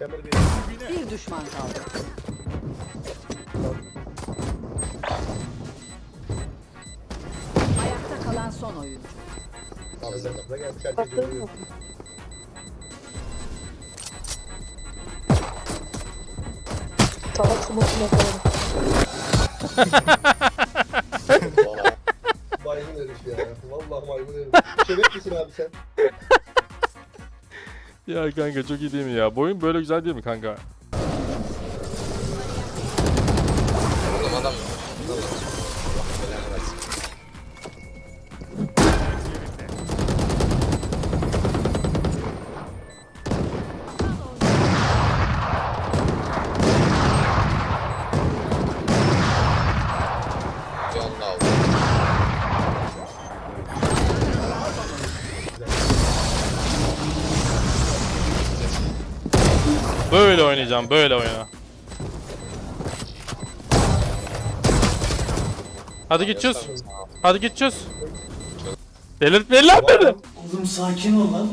Bir. Düşman kaldı. Ayakta kalan son oyuncu. Chamber kapıda gelmiş herkes görüyor. Salak smoke'unu yakalım. Maymun herif ya. Vallahi maymun herif. Şeref misin abi sen? Ya kanka çok iyi değil mi ya? Boyun böyle güzel değil mi kanka? Böyle oynayacağım, böyle oyna. Hadi git çöz. Hadi git çöz. Delirtmeyin lan beni. Oğlum sakin ol lan.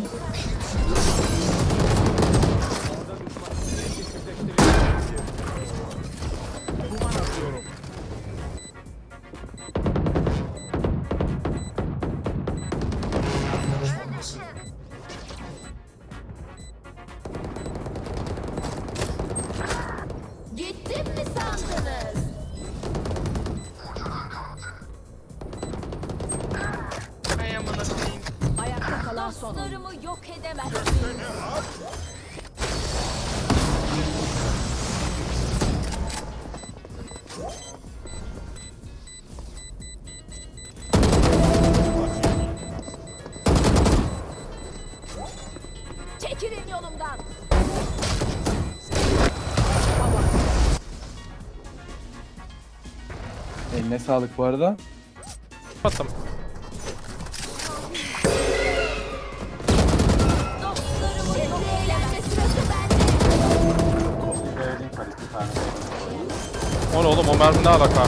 Kalan son. Dostlarımı yok edemezsiniz. Çekilin yolumdan. Eline sağlık bu arada. Attım. O ne oğlum o mermi ne alaka?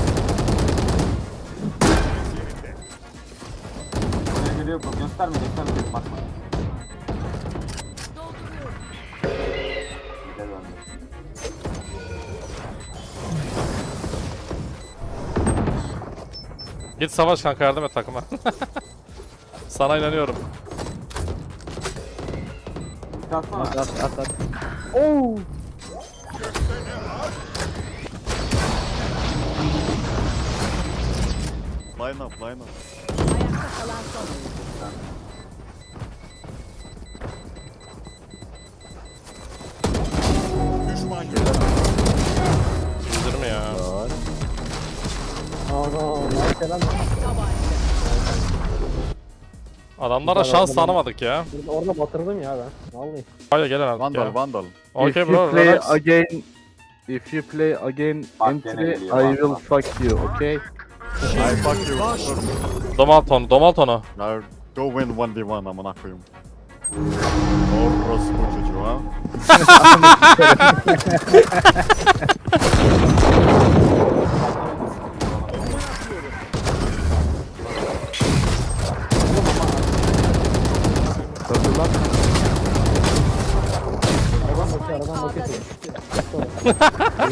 Geliyor bu gösterme gösterme bakma. Git savaş kanka yardım et takıma. Sana inanıyorum. At at at. Line up, line up. Ayakta kalan son oyuncu. Üzülür mü ya? Adamlara şans tanımadık ya. Orada batırdım ya ben. Vallahi. Hadi gelin artık Vandal, ya. vandal. Okay if bro, play relax. again, if you play again entry, I will fuck you, okay? I fuck you. Dur. Domalton, Domalton'u. Now go win 1v1 amına koyayım. Orospu çocuğu ha. Dedim ben.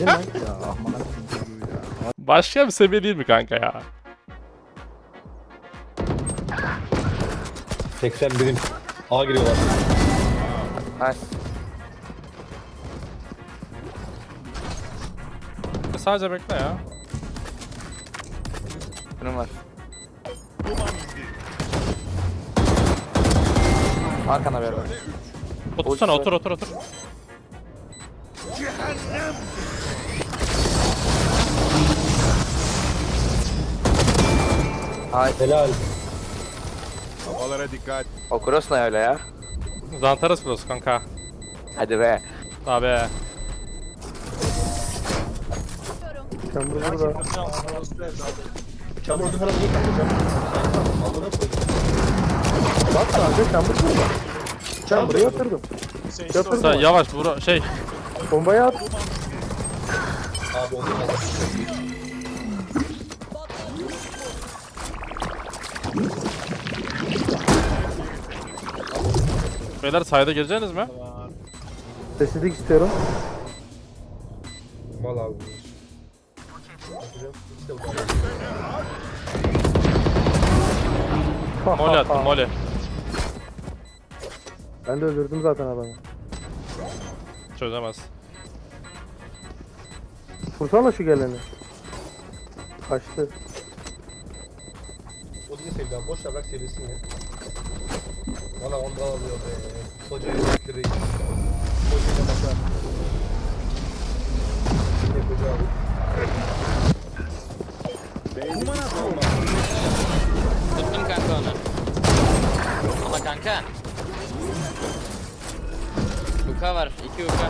Ya aman Başka bir seviye değil mi kanka ya? 81'in. A giriyorlar. Sadece bekle ya. Bunun var. Arkana ver. Otursana otur otur otur. Helal. Already got. O cross ne öyle ya? Zantares Plus kanka. Hadi be. Tabi. Chamber burada. Chamber orada tarafı iyi kanka. Aldığına koy. Bak sadece chamber burada. Chamber'ı yatırdım. Sen Yatırdım. yavaş bura şey. Bombayı at. Abi onu Beyler sayda gireceksiniz mi? Spesifik istiyorum. Mal kadar. Mole attım mole. Ben de öldürdüm zaten adamı. Çözemez. Vursana şu geleni. Kaçtı. Değil sevdi abi. Boş ver bırak serisin ya. Valla ondan alıyor be. Hoca yemekleri. Hocayla bakar. Yine hoca abi. Tuttum kanka onu. Ama kanka. Uka var. iki uka.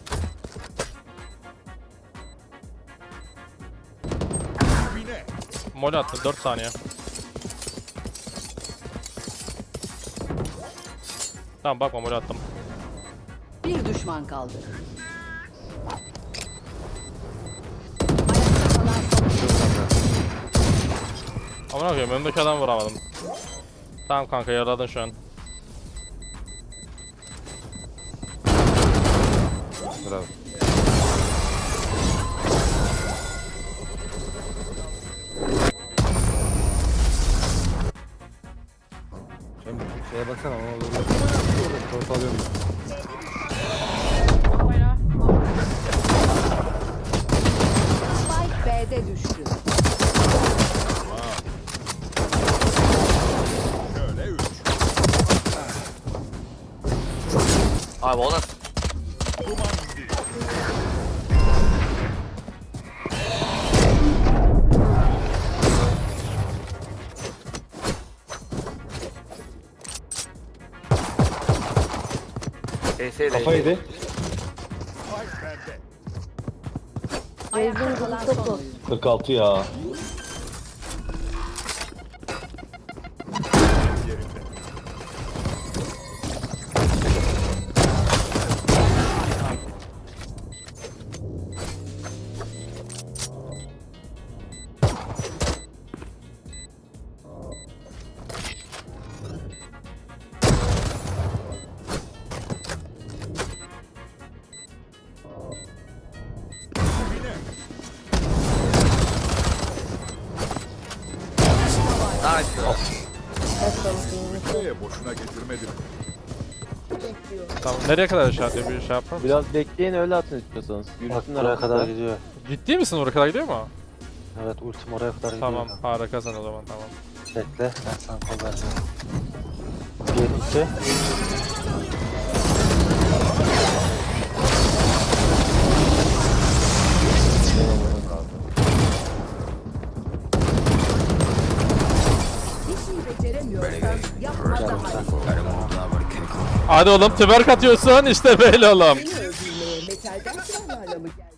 Mole attım 4 saniye. Tamam bakma mole attım. Bir düşman kaldı. Ayakta kalan son oyuncu. Aman koyayım önümdeki adam vuramadım. Tamam kanka yaraladın şu an. Bravo. Şeye baksana ama olur. Short alıyorum. Spike B'de düştü. Abi o da Kafaydı. Ayakta kalan son oyuncu. 46 ya. Tamam nereye kadar işaretliyor bir şey yapar mısın? Biraz bekleyin öyle atın istiyorsanız. Yürüsün oraya kadar gidiyor. Ciddi misin oraya kadar gidiyor mu? Evet ultim oraya kadar gidiyor. Tamam harikasın o zaman tamam. Bekle ben sana kol vereceğim. Bir iki. Hadi oğlum twerk atıyorsun işte böyle oğlum. Metalden silahlarla mı geldi?